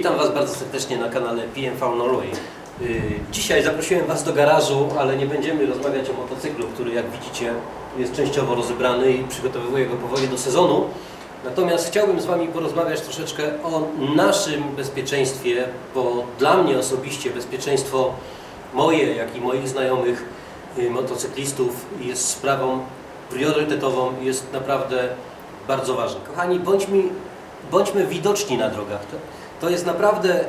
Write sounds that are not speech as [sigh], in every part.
Witam Was bardzo serdecznie na kanale PMV Norway. Dzisiaj zaprosiłem Was do garażu, ale nie będziemy rozmawiać o motocyklu, który jak widzicie jest częściowo rozebrany i przygotowuję go powoli do sezonu. Natomiast chciałbym z Wami porozmawiać troszeczkę o naszym bezpieczeństwie, bo dla mnie osobiście bezpieczeństwo moje, jak i moich znajomych yy, motocyklistów jest sprawą priorytetową jest naprawdę bardzo ważne. Kochani, bądźmy, bądźmy widoczni na drogach. To, jest naprawdę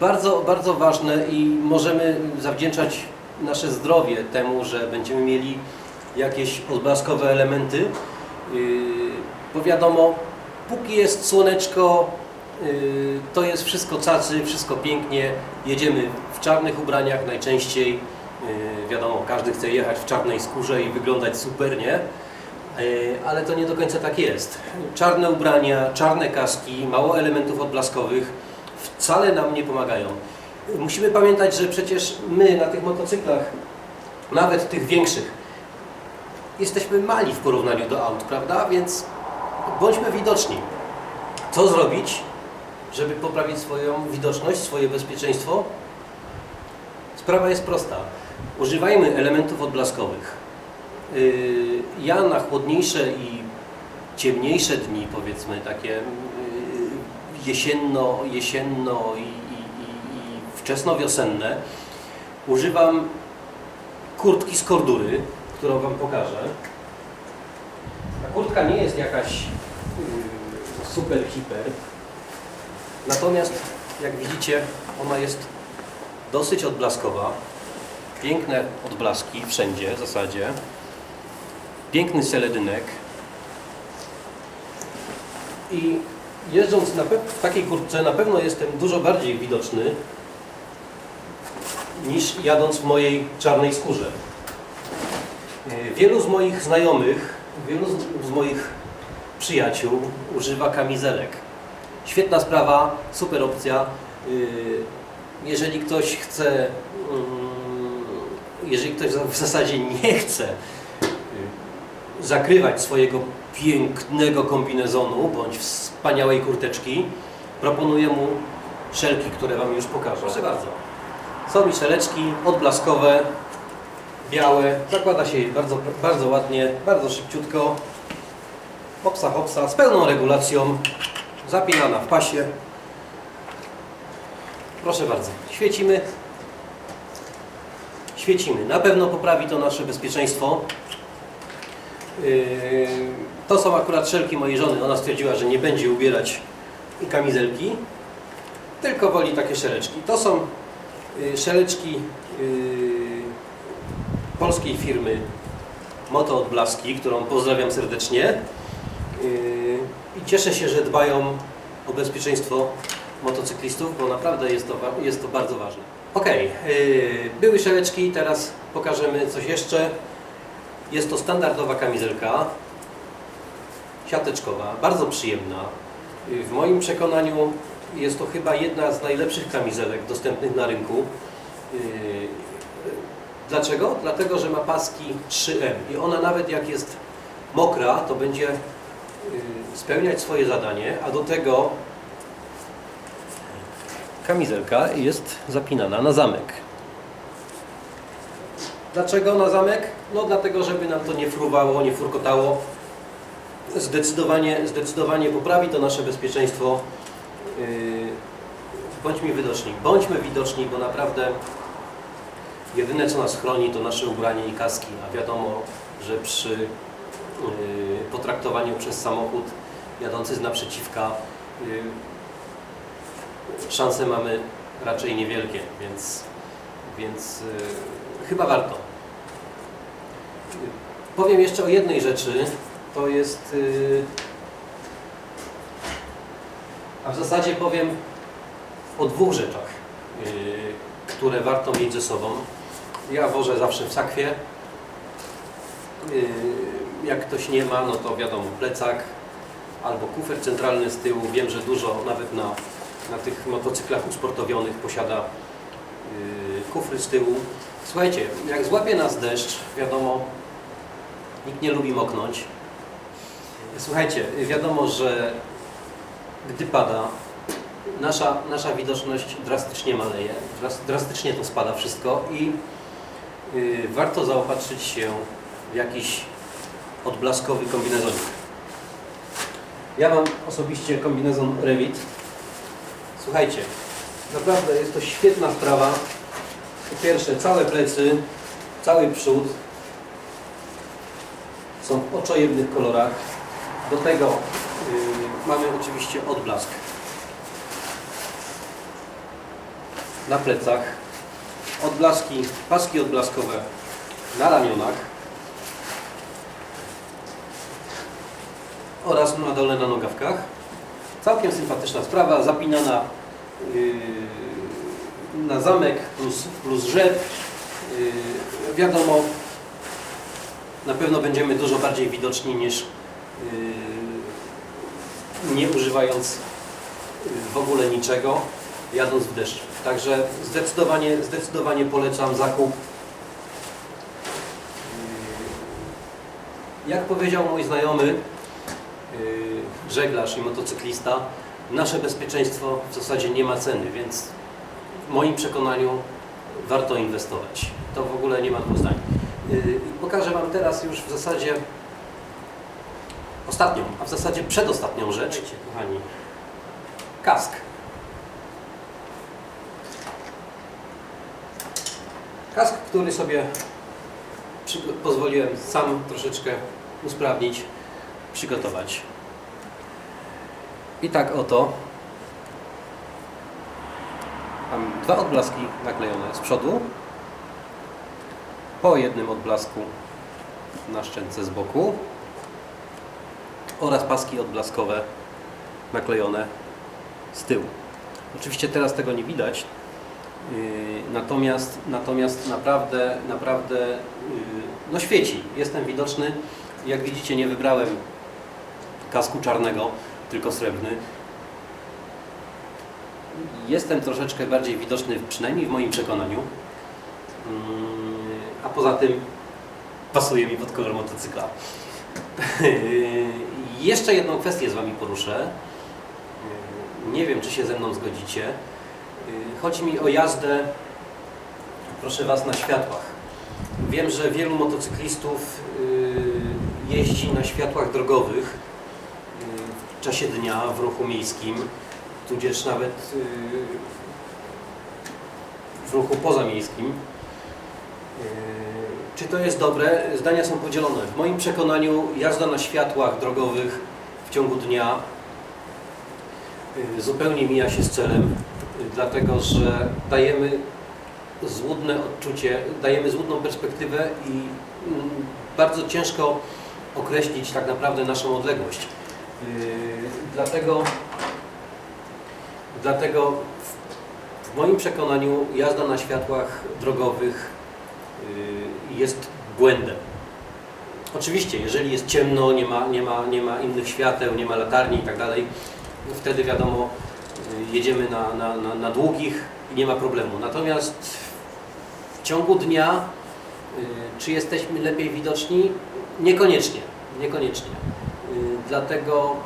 bardzo, bardzo ważne i możemy zawdzięczać nasze zdrowie temu, że będziemy mieli jakieś odblaskowe elementy. Yy, Bo wiadomo, póki jest słoneczko, yy, to jest wszystko cacy, wszystko pięknie. Jedziemy w czarnych ubraniach najczęściej. Yy, Wiadomo, każdy chce jechać w czarnej skórze i wyglądać super, nie? Yy, Ale to nie do końca tak jest. Czarne ubrania, czarne kaski, mało elementów odblaskowych wcale nam nie pomagają. Musimy pamiętać, że przecież my na tych motocyklach, nawet tych większych, jesteśmy mali w porównaniu do aut, prawda? Więc bądźmy widoczni. Co zrobić, żeby poprawić swoją widoczność, swoje bezpieczeństwo? Sprawa jest prosta. Używajmy elementów odblaskowych. Yy, Ja na chłodniejsze i ciemniejsze dni, powiedzmy takie yy, jesienno, jesienno i, i, i, wczesnowiosenne, używam kurtki z kordury, którą Wam pokażę. Ta kurtka nie jest jakaś yy, super hiper, natomiast jak widzicie ona jest dosyć odblaskowa. Piękne odblaski wszędzie w zasadzie. Piękny seledynek. I jeżdżąc w takiej kurtce na pewno jestem dużo bardziej widoczny niż jadąc w mojej czarnej skórze. Yy, Wielu z moich znajomych, wielu z- moich przyjaciół używa kamizelek. Świetna sprawa, super opcja. Yy, Jeżeli ktoś chce, mm, jeżeli ktoś w zasadzie nie chce zakrywać swojego pięknego kombinezonu bądź wspaniałej kurteczki, proponuję mu szelki, które Wam już pokażę. Proszę bardzo. Są mi szeleczki odblaskowe, białe. Zakłada się je bardzo, bardzo ładnie, bardzo szybciutko. Hopsa, hopsa, z pełną regulacją, zapinana w pasie. Proszę bardzo, świecimy. Świecimy. Na pewno poprawi to nasze bezpieczeństwo. Yy, To są akurat szelki mojej żony. Ona stwierdziła, że nie będzie ubierać kamizelki, tylko woli takie szeleczki. To są yy, szeleczki yy, polskiej firmy Moto Odblaski, którą pozdrawiam serdecznie. I cieszę się, że dbają o bezpieczeństwo motocyklistów, bo naprawdę jest to, jest to bardzo ważne. Ok, były szeleczki, teraz pokażemy coś jeszcze. Jest to standardowa kamizelka, siateczkowa, bardzo przyjemna. W moim przekonaniu jest to chyba jedna z najlepszych kamizelek dostępnych na rynku. Y, Dlaczego? Dlatego, że ma paski 3M i ona nawet jak jest mokra, to będzie y, spełniać swoje zadanie, a do tego kamizelka jest zapinana na zamek. Dlaczego na zamek? No dlatego, żeby nam to nie fruwało, nie furkotało. Zdecydowanie, zdecydowanie poprawi to nasze bezpieczeństwo. Yy, Bądźmy widoczni. Bądźmy widoczni, bo naprawdę jedyne co nas chroni to nasze ubranie i kaski, a wiadomo, że przy yy, potraktowaniu przez samochód jadący z naprzeciwka yy, szanse mamy raczej niewielkie, więc, więc chyba warto. Powiem jeszcze o jednej rzeczy, to jest, yy, a w zasadzie powiem o dwóch rzeczach, yy, które warto mieć ze sobą. Ja wożę zawsze w sakwie. Yy, Jak ktoś nie ma, no to wiadomo, plecak albo kufer centralny z tyłu. Wiem, że dużo nawet na, na tych motocyklach usportowionych posiada kufry z tyłu. Słuchajcie, jak złapie nas deszcz, wiadomo, nikt nie lubi moknąć. Słuchajcie, wiadomo, że gdy pada, nasza, nasza widoczność drastycznie maleje, dras- drastycznie to spada wszystko i y, warto zaopatrzyć się w jakiś odblaskowy kombinezonik. Ja mam osobiście kombinezon Revit. Słuchajcie, naprawdę jest to świetna sprawa. Po pierwsze, całe plecy, cały przód są w oczojebnych kolorach. Do tego y, mamy oczywiście odblask na plecach, odblaski, paski odblaskowe na ramionach oraz na dole na nogawkach. Całkiem sympatyczna sprawa, zapinana yy, na zamek plus, plus rzep. Yy, wiadomo, na pewno będziemy dużo bardziej widoczni niż yy, nie używając yy, w ogóle niczego, jadąc w deszcz. Także zdecydowanie, zdecydowanie polecam zakup. Yy, Jak powiedział mój znajomy, yy, żeglarz i motocyklista, nasze bezpieczeństwo w zasadzie nie ma ceny, więc w moim przekonaniu warto inwestować. To w ogóle nie ma dwóch zdań. I Pokażę Wam teraz już w zasadzie ostatnią, a w zasadzie przedostatnią rzecz, kochani. Kask. Kask, który sobie pozwoliłem sam troszeczkę usprawnić, przygotować. I tak oto mam dwa odblaski naklejone z przodu, po jednym odblasku na szczęce z boku oraz paski odblaskowe naklejone z tyłu. Oczywiście teraz tego nie widać, Yy, Natomiast, natomiast naprawdę, naprawdę yy, no świeci. Jestem widoczny. Jak widzicie nie wybrałem kasku czarnego, tylko srebrny. Jestem troszeczkę bardziej widoczny, przynajmniej w moim przekonaniu. Yy, A poza tym pasuje mi pod kolor motocykla. [laughs] Jeszcze jedną kwestię z Wami poruszę. Nie wiem, czy się ze mną zgodzicie. Chodzi mi o jazdę, proszę Was, na światłach. Wiem, że wielu motocyklistów yy, jeździ na światłach drogowych yy, w czasie dnia w ruchu miejskim, tudzież nawet yy, w ruchu pozamiejskim. Yy, Czy to jest dobre? Zdania są podzielone. W moim przekonaniu jazda na światłach drogowych w ciągu dnia yy, zupełnie mija się z celem, dlatego że dajemy złudne odczucie, dajemy złudną perspektywę i mm, bardzo ciężko określić tak naprawdę naszą odległość. Dlatego, dlatego w- moim przekonaniu jazda na światłach drogowych yy, jest błędem. Oczywiście, jeżeli jest ciemno, nie ma, nie ma, nie ma innych świateł, nie ma latarni i tak dalej, wtedy wiadomo, yy, jedziemy na, na, na, na długich i nie ma problemu. Natomiast w ciągu dnia, yy, czy jesteśmy lepiej widoczni? Niekoniecznie, niekoniecznie. Dlatego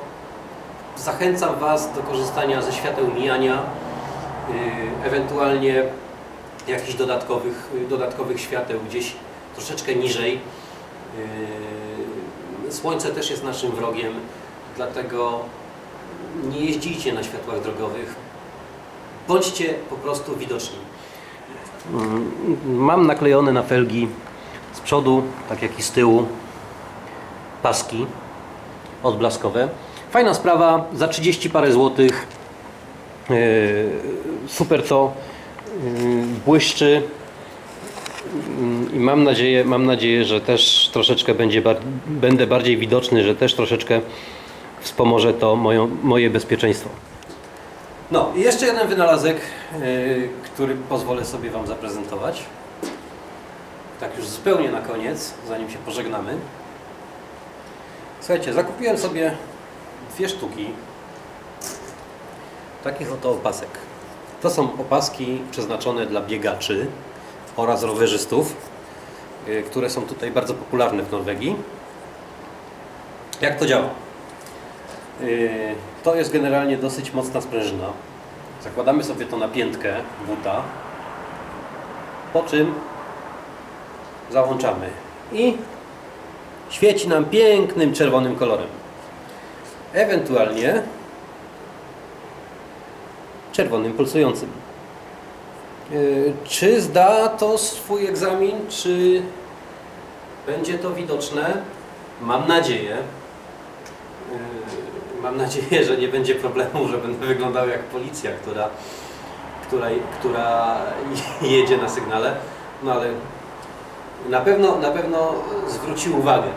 zachęcam Was do korzystania ze świateł mijania, yy, ewentualnie jakichś dodatkowych, yy, dodatkowych świateł gdzieś troszeczkę niżej. Yy, Słońce też jest naszym wrogiem, dlatego nie jeździcie na światłach drogowych. Bądźcie po prostu widoczni. Mam naklejone na felgi z przodu, tak jak i z tyłu, paski odblaskowe. Fajna sprawa, za 30 parę złotych. Yy, Super to yy, błyszczy Yy, i mam nadzieję, mam nadzieję, że też troszeczkę będzie będę bardziej widoczny, że też troszeczkę wspomoże to moją, moje bezpieczeństwo. No i jeszcze jeden wynalazek, yy, który pozwolę sobie Wam zaprezentować. Tak już zupełnie na koniec, zanim się pożegnamy. Słuchajcie, zakupiłem sobie dwie sztuki takich oto opasek. To są opaski przeznaczone dla biegaczy oraz rowerzystów, yy, które są tutaj bardzo popularne w Norwegii. Jak to działa? Yy, To jest generalnie dosyć mocna sprężyna. Zakładamy sobie to na piętkę buta, po czym załączamy i świeci nam pięknym czerwonym kolorem. Ewentualnie czerwonym pulsującym. Yy, Czy zda to swój egzamin, czy będzie to widoczne? Mam nadzieję. Yy, Mam nadzieję, że nie będzie problemu, [laughs] że będę wyglądał jak policja, która, która, która [laughs] jedzie na sygnale. No ale na pewno, na pewno zwróci uwagę.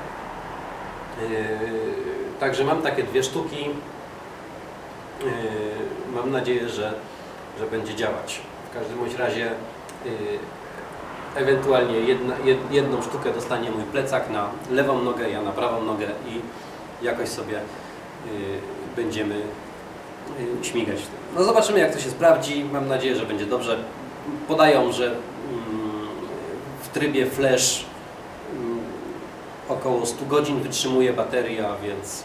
Także mam takie dwie sztuki. Yy, Mam nadzieję, że, że będzie działać. W każdym bądź razie yy, ewentualnie jedna, jed, jedną sztukę dostanie mój plecak na lewą nogę, ja na prawą nogę i jakoś sobie yy, będziemy śmigać. No zobaczymy jak to się sprawdzi. Mam nadzieję, że będzie dobrze. Podają, że mm, w trybie flash około 100 godzin wytrzymuje bateria, więc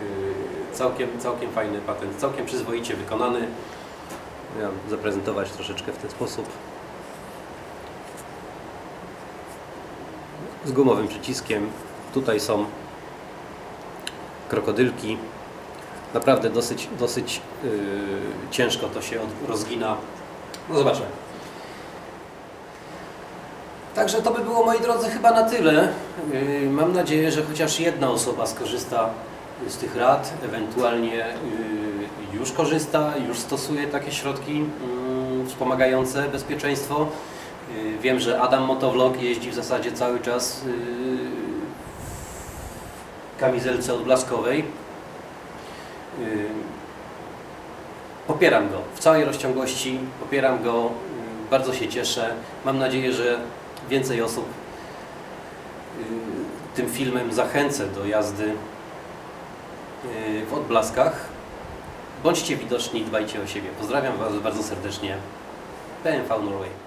yy, całkiem, całkiem fajny patent, całkiem przyzwoicie wykonany. Ja zaprezentować troszeczkę w ten sposób. Z gumowym przyciskiem. Tutaj są krokodylki. Naprawdę dosyć, dosyć yy, ciężko to się rozgina. No zobaczmy. Także to by było moi drodzy chyba na tyle. Yy, Mam nadzieję, że chociaż jedna osoba skorzysta z tych rad, ewentualnie yy, już korzysta, już stosuje takie środki yy, wspomagające bezpieczeństwo. Yy, Wiem, że Adam Motovlog jeździ w zasadzie cały czas w kamizelce odblaskowej. Popieram go w całej rozciągłości, popieram go, bardzo się cieszę. Mam nadzieję, że więcej osób yy, tym filmem zachęcę do jazdy yy, w odblaskach. Bądźcie widoczni, dbajcie o siebie. Pozdrawiam Was bardzo serdecznie. PMV Norway.